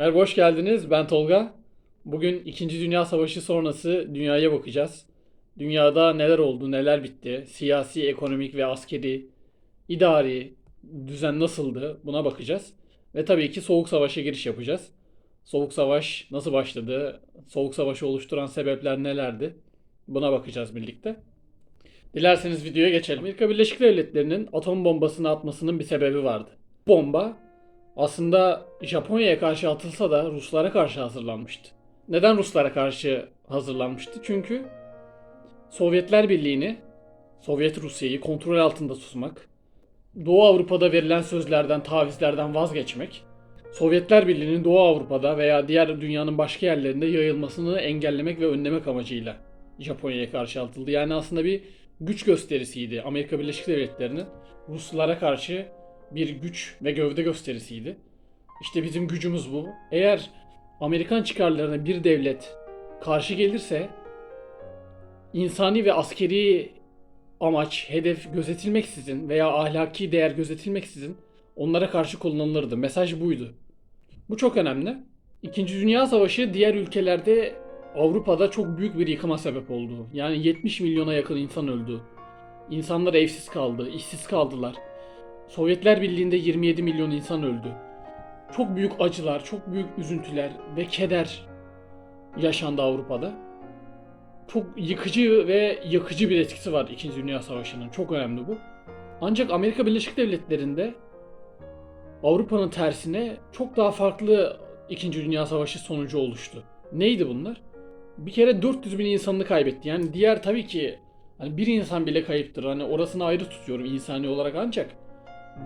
Merhaba, hoş geldiniz. Ben Tolga. Bugün 2. Dünya Savaşı sonrası dünyaya bakacağız. Dünyada neler oldu, neler bitti, siyasi, ekonomik ve askeri, idari düzen nasıldı buna bakacağız. Ve tabii ki Soğuk Savaş'a giriş yapacağız. Soğuk Savaş nasıl başladı, Soğuk Savaş'ı oluşturan sebepler nelerdi buna bakacağız birlikte. Dilerseniz videoya geçelim. Amerika Birleşik Devletleri'nin atom bombasını atmasının bir sebebi vardı. Bomba aslında Japonya'ya karşı atılsa da Ruslara karşı hazırlanmıştı. Neden Ruslara karşı hazırlanmıştı? Çünkü Sovyetler Birliği'ni, Sovyet Rusya'yı kontrol altında tutmak, Doğu Avrupa'da verilen sözlerden, tavizlerden vazgeçmek, Sovyetler Birliği'nin Doğu Avrupa'da veya diğer dünyanın başka yerlerinde yayılmasını engellemek ve önlemek amacıyla Japonya'ya karşı atıldı. Yani aslında bir güç gösterisiydi Amerika Birleşik Devletleri'nin Ruslara karşı bir güç ve gövde gösterisiydi. İşte bizim gücümüz bu. Eğer Amerikan çıkarlarına bir devlet karşı gelirse insani ve askeri amaç, hedef gözetilmeksizin veya ahlaki değer gözetilmeksizin onlara karşı kullanılırdı. Mesaj buydu. Bu çok önemli. İkinci Dünya Savaşı diğer ülkelerde Avrupa'da çok büyük bir yıkıma sebep oldu. Yani 70 milyona yakın insan öldü. İnsanlar evsiz kaldı, işsiz kaldılar. Sovyetler Birliği'nde 27 milyon insan öldü. Çok büyük acılar, çok büyük üzüntüler ve keder yaşandı Avrupa'da. Çok yıkıcı ve yakıcı bir etkisi var 2. Dünya Savaşı'nın. Çok önemli bu. Ancak Amerika Birleşik Devletleri'nde Avrupa'nın tersine çok daha farklı 2. Dünya Savaşı sonucu oluştu. Neydi bunlar? Bir kere 400 bin insanını kaybetti. Yani diğer tabii ki hani bir insan bile kayıptır. Hani orasını ayrı tutuyorum insani olarak ancak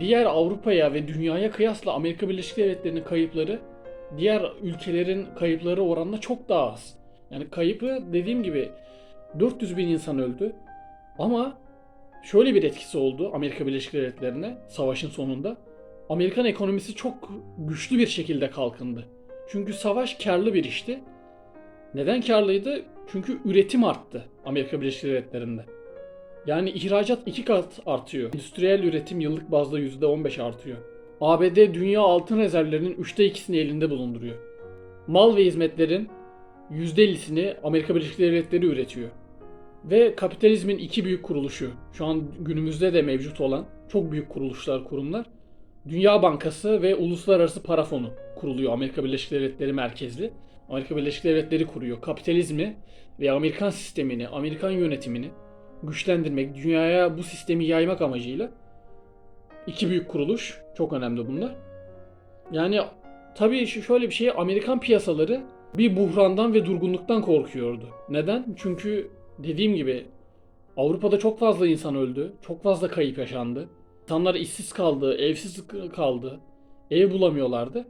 diğer Avrupa'ya ve dünyaya kıyasla Amerika Birleşik Devletleri'nin kayıpları diğer ülkelerin kayıpları oranla çok daha az. Yani kayıpı dediğim gibi 400 bin insan öldü. Ama şöyle bir etkisi oldu Amerika Birleşik Devletleri'ne savaşın sonunda. Amerikan ekonomisi çok güçlü bir şekilde kalkındı. Çünkü savaş karlı bir işti. Neden karlıydı? Çünkü üretim arttı Amerika Birleşik Devletleri'nde. Yani ihracat iki kat artıyor. Endüstriyel üretim yıllık bazda %15 artıyor. ABD dünya altın rezervlerinin üçte ikisini elinde bulunduruyor. Mal ve hizmetlerin %50'sini Amerika Birleşik Devletleri üretiyor. Ve kapitalizmin iki büyük kuruluşu, şu an günümüzde de mevcut olan çok büyük kuruluşlar, kurumlar, Dünya Bankası ve Uluslararası Para Fonu kuruluyor Amerika Birleşik Devletleri merkezli. Amerika Birleşik Devletleri kuruyor. Kapitalizmi ve Amerikan sistemini, Amerikan yönetimini güçlendirmek, dünyaya bu sistemi yaymak amacıyla iki büyük kuruluş. Çok önemli bunlar. Yani tabii şu- şöyle bir şey Amerikan piyasaları bir buhrandan ve durgunluktan korkuyordu. Neden? Çünkü dediğim gibi Avrupa'da çok fazla insan öldü. Çok fazla kayıp yaşandı. İnsanlar işsiz kaldı, evsiz kaldı. Ev bulamıyorlardı.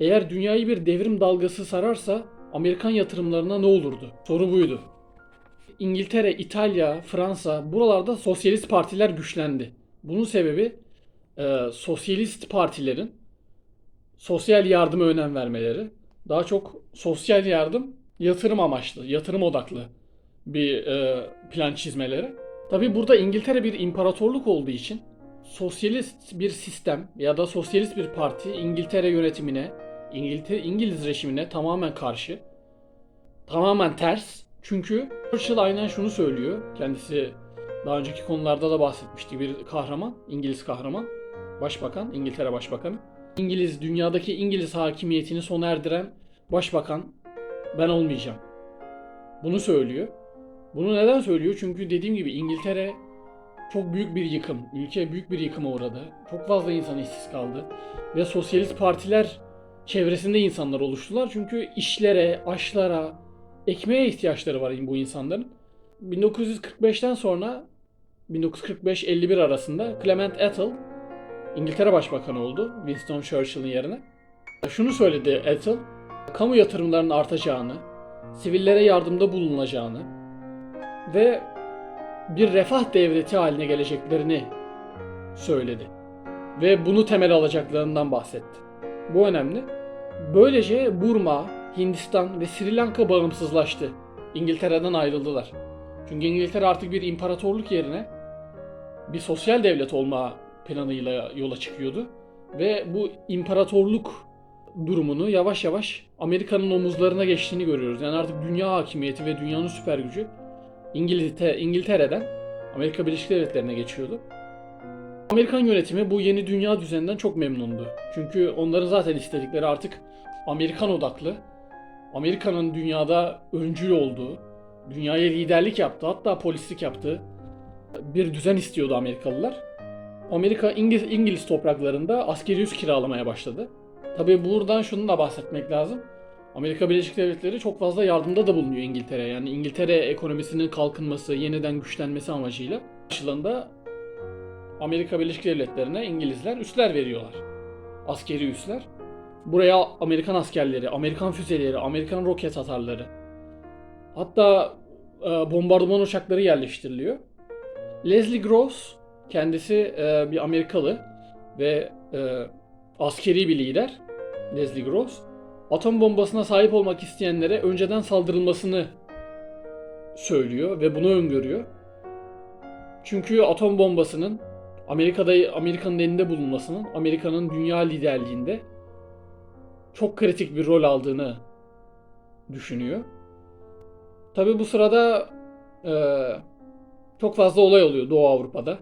Eğer dünyayı bir devrim dalgası sararsa Amerikan yatırımlarına ne olurdu? Soru buydu. İngiltere, İtalya, Fransa buralarda sosyalist partiler güçlendi. Bunun sebebi e, sosyalist partilerin sosyal yardıma önem vermeleri. Daha çok sosyal yardım yatırım amaçlı, yatırım odaklı bir e, plan çizmeleri. Tabi burada İngiltere bir imparatorluk olduğu için sosyalist bir sistem ya da sosyalist bir parti İngiltere yönetimine, İngiltere İngiliz rejimine tamamen karşı. Tamamen ters. Çünkü Churchill aynen şunu söylüyor. Kendisi daha önceki konularda da bahsetmişti bir kahraman, İngiliz kahraman, başbakan, İngiltere başbakanı. İngiliz dünyadaki İngiliz hakimiyetini sona erdiren başbakan ben olmayacağım. Bunu söylüyor. Bunu neden söylüyor? Çünkü dediğim gibi İngiltere çok büyük bir yıkım. Ülke büyük bir yıkıma uğradı. Çok fazla insan işsiz kaldı. Ve sosyalist partiler çevresinde insanlar oluştular. Çünkü işlere, aşlara, ekmeğe ihtiyaçları var bu insanların. 1945'ten sonra 1945-51 arasında Clement Attlee İngiltere Başbakanı oldu Winston Churchill'in yerine. Şunu söyledi Attlee, kamu yatırımlarının artacağını, sivillere yardımda bulunacağını ve bir refah devleti haline geleceklerini söyledi. Ve bunu temel alacaklarından bahsetti. Bu önemli. Böylece Burma, Hindistan ve Sri Lanka bağımsızlaştı. İngiltere'den ayrıldılar. Çünkü İngiltere artık bir imparatorluk yerine bir sosyal devlet olma planıyla yola çıkıyordu. Ve bu imparatorluk durumunu yavaş yavaş Amerika'nın omuzlarına geçtiğini görüyoruz. Yani artık dünya hakimiyeti ve dünyanın süper gücü İngiltere, İngiltere'den Amerika Birleşik Devletleri'ne geçiyordu. Amerikan yönetimi bu yeni dünya düzeninden çok memnundu. Çünkü onların zaten istedikleri artık Amerikan odaklı, Amerika'nın dünyada öncül olduğu, dünyaya liderlik yaptı, hatta polislik yaptığı bir düzen istiyordu Amerikalılar. Amerika İngiliz, İngiliz topraklarında askeri üs kiralamaya başladı. Tabii buradan şunu da bahsetmek lazım. Amerika Birleşik Devletleri çok fazla yardımda da bulunuyor İngiltere'ye. Yani İngiltere ekonomisinin kalkınması, yeniden güçlenmesi amacıyla karşılığında Amerika Birleşik Devletleri'ne İngilizler üsler veriyorlar. Askeri üsler. Buraya Amerikan askerleri, Amerikan füzeleri, Amerikan roket atarları. Hatta e, bombardıman uçakları yerleştiriliyor. Leslie Groves kendisi e, bir Amerikalı ve e, askeri bir lider. Leslie Groves. Atom bombasına sahip olmak isteyenlere önceden saldırılmasını söylüyor ve bunu öngörüyor. Çünkü atom bombasının Amerika'da Amerika'nın elinde bulunmasının Amerika'nın dünya liderliğinde çok kritik bir rol aldığını düşünüyor. Tabi bu sırada e, çok fazla olay oluyor Doğu Avrupa'da.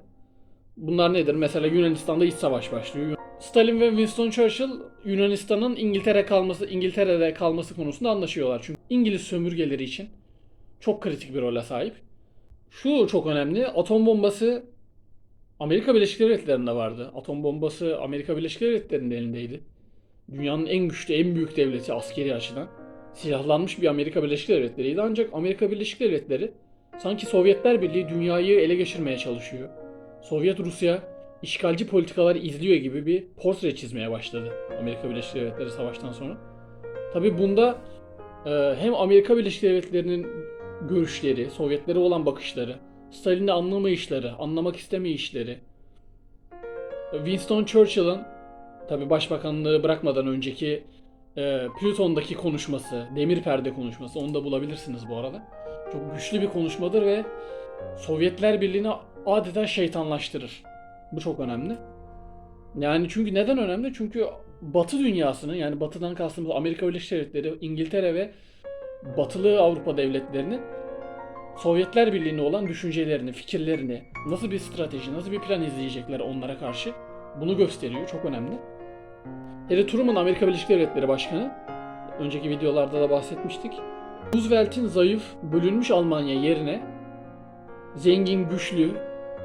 Bunlar nedir? Mesela Yunanistan'da iç savaş başlıyor. Stalin ve Winston Churchill Yunanistan'ın İngiltere kalması, İngiltere'de kalması konusunda anlaşıyorlar. Çünkü İngiliz sömürgeleri için çok kritik bir role sahip. Şu çok önemli. Atom bombası Amerika Birleşik Devletleri'nde vardı. Atom bombası Amerika Birleşik Devletleri'nin elindeydi. Dünyanın en güçlü, en büyük devleti askeri açıdan. Silahlanmış bir Amerika Birleşik Devletleri'ydi. Ancak Amerika Birleşik Devletleri sanki Sovyetler Birliği dünyayı ele geçirmeye çalışıyor. Sovyet Rusya işgalci politikalar izliyor gibi bir portre çizmeye başladı Amerika Birleşik Devletleri savaştan sonra. Tabi bunda e, hem Amerika Birleşik Devletleri'nin görüşleri, Sovyetlere olan bakışları, Stalin'i anlamayışları, anlamak istemeyişleri, Winston Churchill'ın tabi başbakanlığı bırakmadan önceki e, Plüton'daki konuşması, demir perde konuşması, onu da bulabilirsiniz bu arada. Çok güçlü bir konuşmadır ve Sovyetler Birliği'ni adeta şeytanlaştırır. Bu çok önemli. Yani çünkü neden önemli? Çünkü Batı dünyasını yani Batı'dan kastımız Amerika Birleşik Devletleri, İngiltere ve Batılı Avrupa devletlerini Sovyetler Birliği'ne olan düşüncelerini, fikirlerini, nasıl bir strateji, nasıl bir plan izleyecekler onlara karşı bunu gösteriyor. Çok önemli. Harry Truman Amerika Birleşik Devletleri Başkanı. Önceki videolarda da bahsetmiştik. Roosevelt'in zayıf, bölünmüş Almanya yerine zengin, güçlü,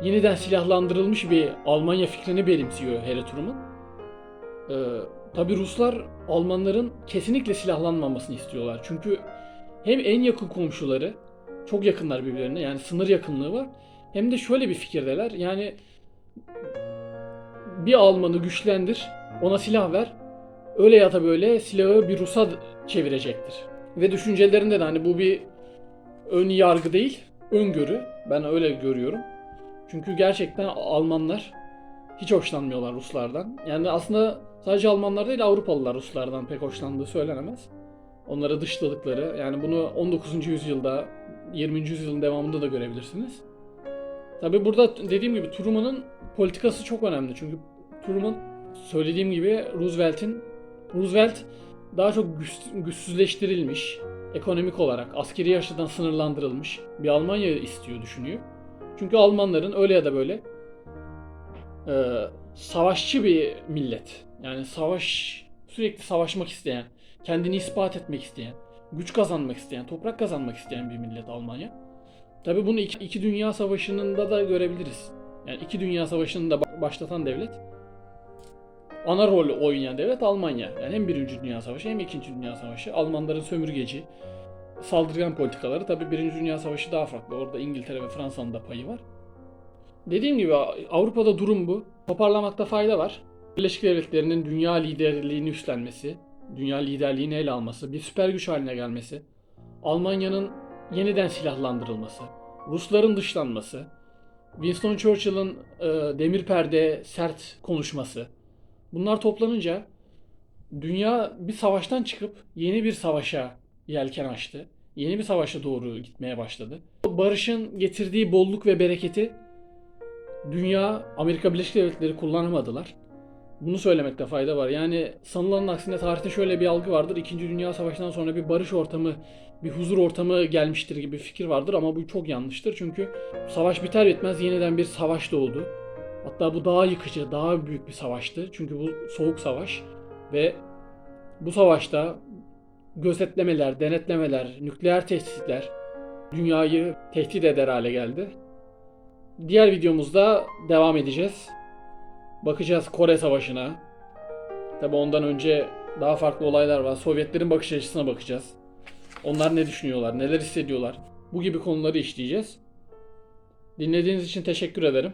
yeniden silahlandırılmış bir Almanya fikrini benimsiyor Harry Truman. Ee, Tabi Ruslar Almanların kesinlikle silahlanmamasını istiyorlar. Çünkü hem en yakın komşuları çok yakınlar birbirlerine yani sınır yakınlığı var. Hem de şöyle bir fikirdeler yani bir Almanı güçlendir, ona silah ver. Öyle ya da böyle silahı bir Rus'a çevirecektir. Ve düşüncelerinde de hani bu bir ön yargı değil, öngörü. Ben öyle görüyorum. Çünkü gerçekten Almanlar hiç hoşlanmıyorlar Ruslardan. Yani aslında sadece Almanlar değil Avrupalılar Ruslardan pek hoşlandığı söylenemez. Onları dışladıkları yani bunu 19. yüzyılda 20. yüzyılın devamında da görebilirsiniz. Tabi burada dediğim gibi Truman'ın politikası çok önemli. Çünkü Truman söylediğim gibi Roosevelt'in Roosevelt daha çok güç, güçsüzleştirilmiş, ekonomik olarak askeri açıdan sınırlandırılmış bir Almanya istiyor, düşünüyor. Çünkü Almanların öyle ya da böyle e, savaşçı bir millet. Yani savaş sürekli savaşmak isteyen, kendini ispat etmek isteyen, güç kazanmak isteyen, toprak kazanmak isteyen bir millet Almanya. Tabi bunu iki, iki Dünya Savaşı'nda da görebiliriz. Yani iki Dünya Savaşı'nı da başlatan devlet ana rol oynayan devlet Almanya. Yani hem Birinci Dünya Savaşı hem İkinci Dünya Savaşı. Almanların sömürgeci, saldırgan politikaları. Tabi Birinci Dünya Savaşı daha farklı. Orada İngiltere ve Fransa'nın da payı var. Dediğim gibi Avrupa'da durum bu. Toparlamakta fayda var. Birleşik Devletleri'nin dünya liderliğini üstlenmesi, dünya liderliğini ele alması, bir süper güç haline gelmesi, Almanya'nın yeniden silahlandırılması, Rusların dışlanması, Winston Churchill'ın e, demir perde sert konuşması. Bunlar toplanınca dünya bir savaştan çıkıp yeni bir savaşa yelken açtı. Yeni bir savaşa doğru gitmeye başladı. Barışın getirdiği bolluk ve bereketi dünya Amerika Birleşik Devletleri kullanamadılar. Bunu söylemekte fayda var. Yani sanılanın aksine tarihte şöyle bir algı vardır. İkinci Dünya Savaşı'ndan sonra bir barış ortamı, bir huzur ortamı gelmiştir gibi fikir vardır ama bu çok yanlıştır. Çünkü savaş biter bitmez yeniden bir savaş doğdu. Hatta bu daha yıkıcı, daha büyük bir savaştı. Çünkü bu soğuk savaş ve bu savaşta gözetlemeler, denetlemeler, nükleer tehditler dünyayı tehdit eder hale geldi. Diğer videomuzda devam edeceğiz. Bakacağız Kore Savaşı'na. Tabi ondan önce daha farklı olaylar var. Sovyetlerin bakış açısına bakacağız. Onlar ne düşünüyorlar, neler hissediyorlar. Bu gibi konuları işleyeceğiz. Dinlediğiniz için teşekkür ederim.